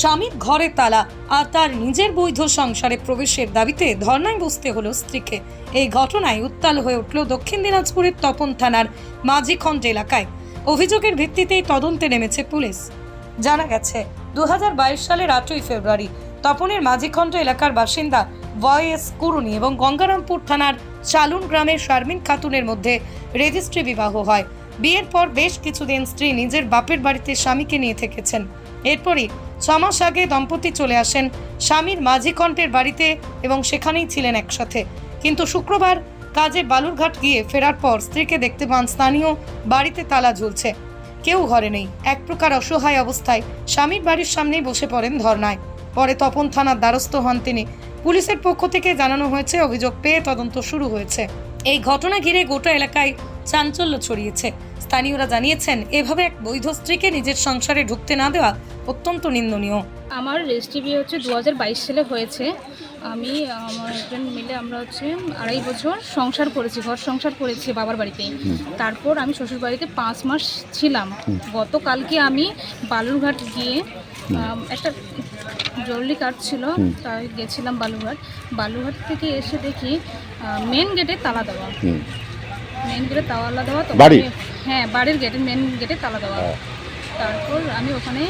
স্বামীর ঘরে তালা আর তার নিজের বৈধ সংসারে প্রবেশের দাবিতে ধর্নায় বসতে হলো স্ত্রীকে। এই ঘটনায় উত্তাল হয়ে উঠল দক্ষিণ দিনাজপুরের তপন থানার মাঝিখণ্ড এলাকায়। অভিযোগের ভিত্তিতেই তদন্তে নেমেছে পুলিশ। জানা গেছে দু হাজার বাইশ সালের আটই ফেব্রুয়ারি তপনের মাঝিখণ্ড এলাকার বাসিন্দা ভয়েস কুরুনি এবং গঙ্গারামপুর থানার চালুন গ্রামের শারমিন খাতুনের মধ্যে রেজিস্ট্রি বিবাহ হয়। বিয়ের পর বেশ কিছুদিন স্ত্রী নিজের বাপের বাড়িতে স্বামীকে নিয়ে থেকেছেন। এরপরই ছমাস আগে দম্পতি চলে আসেন স্বামীর মাঝিকণ্ঠের বাড়িতে এবং সেখানেই ছিলেন একসাথে। কিন্তু শুক্রবার কাজে বালুরঘাট গিয়ে ফেরার পর স্ত্রীকে দেখতে পান স্থানীয় বাড়িতে তালা ঝুলছে। কেউ ঘরে নেই। এক প্রকার অসহায় অবস্থায় স্বামীর বাড়ির সামনেই বসে পড়েন ধর্নায়। পরে তপন থানার দ্বারস্থ হন তিনি। পুলিশের পক্ষ থেকে জানানো হয়েছে, অভিযোগ পেয়ে তদন্ত শুরু হয়েছে। এই ঘটনা ঘিরে গোটা এলাকায় চাঞ্চল্য ছড়িয়েছে। স্থানীয়রা জানিয়েছেন এভাবে এক বৈধ স্ত্রীকে নিজের সংসারে ঢুকতে না দেওয়া অত্যন্ত নিন্দনীয়। আমার রেজিস্ট্রি বিয়ে হচ্ছে দু হাজার বাইশ সালে হয়েছে। আমি আমার হাজব্যান্ড মিলে আমরা হচ্ছে আড়াই বছর সংসার করেছি ঘর সংসার করেছি বাবার বাড়িতে তারপর আমি শ্বশুর বাড়িতে পাঁচ মাস ছিলাম। গতকালকে আমি বালুরঘাট গিয়ে একটা জরুরি কাজ ছিল তাই গেছিলাম বালুরঘাট। বালুরঘাট থেকে এসে দেখি মেন গেটে তালা দেওয়া। মেন গেটে তালা দেওয়া তো বাড়ির? হ্যাঁ বাড়ির গেটে মেন গেটে তালা দেওয়া। তারপর আমি ওখানে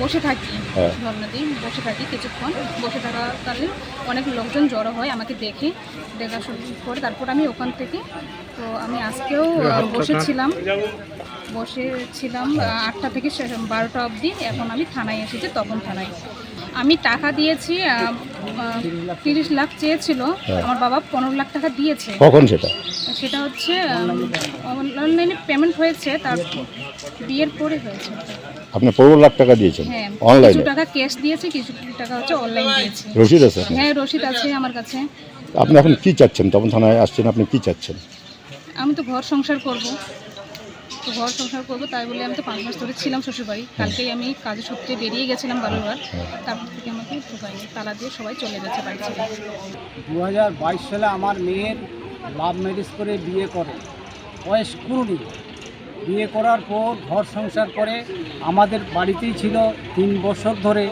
বসে থাকি হ্যাঁ। ধর্ণা দিই বসে থাকি কিছুক্ষণ। বসে থাকাকালীন অনেক লোকজন জড়ো হয় আমাকে দেখে দেখা করে তারপর আমি ওখান থেকে তো আমি আজকেও বসেছিলাম। বসেছিলাম আটটা থেকে বারোটা অবধি। এখন আমি থানায় এসেছি তখন থানায়। আমি টাকা দিয়েছি তিরিশ লাখ চেয়েছিল। আমার বাবা পনেরো লাখ টাকা দিয়েছে। কখন সেটা? সেটা হচ্ছে অনলাইনে পেমেন্ট হয়েছে তার বিয়ের পরে হয়েছে। আপনি পনেরো লাখ টাকা দিয়েছেন হ্যাঁ কিছু টাকা ক্যাশ দিয়েছে কিছু টাকা হচ্ছে অনলাইন দিয়েছি। রসিদ আছে হ্যাঁ রসিদ আছে আমার কাছে। আপনি এখন কি চাচ্ছেন? তখন থানায় আসছেন আপনি কি চাচ্ছেন? আমি তো ঘর সংসার করব। তো ঘর সংসার করব, তাই বলে আমি তো পাঁচ মাস ধরে ছিলাম শ্বশুরবাড়ি। কালকেই আমি কাজের সূত্রে বেরিয়ে গেছিলাম বালুরঘাট তারপর থেকে আমাকে ঢোকায়নি, তালা দিয়ে সবাই চলে গেছে বাড়ি ছেড়ে। দু হাজার বাইশ সালে আমার মেয়ের লাভ ম্যারেজ করে বিয়ে করে। বয়স কুড়ি। বিয়ে করার পর ঘর সংসার করে আমাদের বাড়িতেই ছিল তিন বছর ধরে।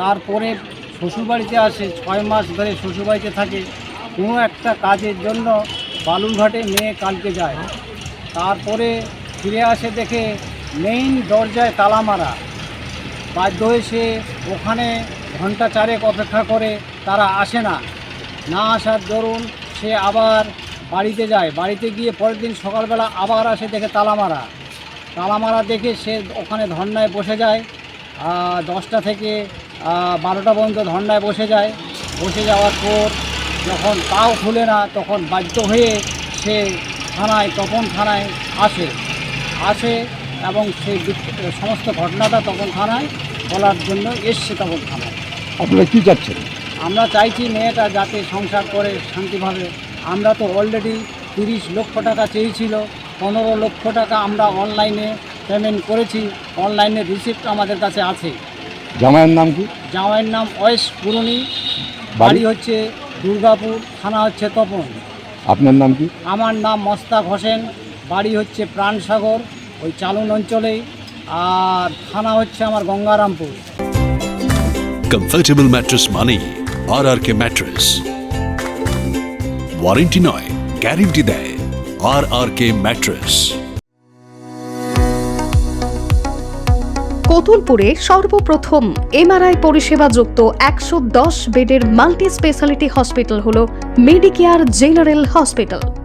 তারপরে শ্বশুরবাড়িতে আসে, ছয় মাস ধরে শ্বশুরবাড়িতে থাকে। কোনো একটা কাজের জন্য বালুরঘাটে মেয়ে কালকে যায়। তারপরে ফিরে আসে দেখে মেইন দরজায় তালা মারা। বাধ্য হয়ে সে ওখানে ঘণ্টা চারেক অপেক্ষা করে তারা আসে না। না আসার দরুন সে আবার বাড়িতে যায়। বাড়িতে গিয়ে পরের দিন সকালবেলা আবার আসে দেখে তালা মারা। তালা মারা দেখে সে ওখানে ধর্নায় বসে যায়। দশটা থেকে বারোটা পর্যন্ত ধর্নায় বসে যায়। বসে যাওয়ার পর যখন তাও খুলে না, তখন বাধ্য হয়ে সে থানায়, তপন থানায় আসে। আসে এবং সেই সমস্ত ঘটনাটা তখন থানায় বলার জন্য এসছে তখন থানায়। আপনারা কী চাচ্ছেন? আমরা চাইছি মেয়েটা যাতে সংসার করে শান্তিভাবে। আমরা তো অলরেডি তিরিশ লক্ষ টাকা চেয়েছিল পনেরো লক্ষ টাকা আমরা অনলাইনে পেমেন্ট করেছি অনলাইনে রিসিপ্ট আমাদের কাছে আছে। জামাইয়ের নাম কি? জামাইয়ের নাম ওয়েস পুরনি বাড়ি? বাড়ি হচ্ছে দুর্গাপুর থানা হচ্ছে তপন। আপনার নাম কি? আমার নাম মস্তাক হোসেন বাড়ি হচ্ছে প্রাণসাগর ওই চালুন অঞ্চলেই আর থানা হচ্ছে আমার গঙ্গারামপুর। কমফর্টেবল ম্যাট্রেস মানেই R R K mattress warranty নয় গ্যারেন্টি দেয় আর আর কে ম্যাট্রেস কতুলপুরে সর্বপ্রথম এমআরআই পরিষেবা যুক্ত একশো দশ বেডের মাল্টি স্পেশালিটি হসপিটাল হল মেডিকেয়ার জেনারেল হসপিটাল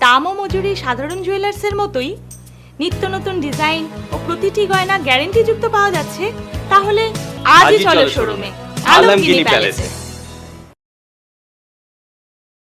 দাম ও মজুরি সাধারণ জুয়েলার্সের মতোই নিত্য নতুন ডিজাইন ও প্রতিটি গয়না গ্যারেন্টি যুক্ত পাওয়া যাচ্ছে তাহলে আজই চলো শোরুমে। আলমগিনি প্যালেসে।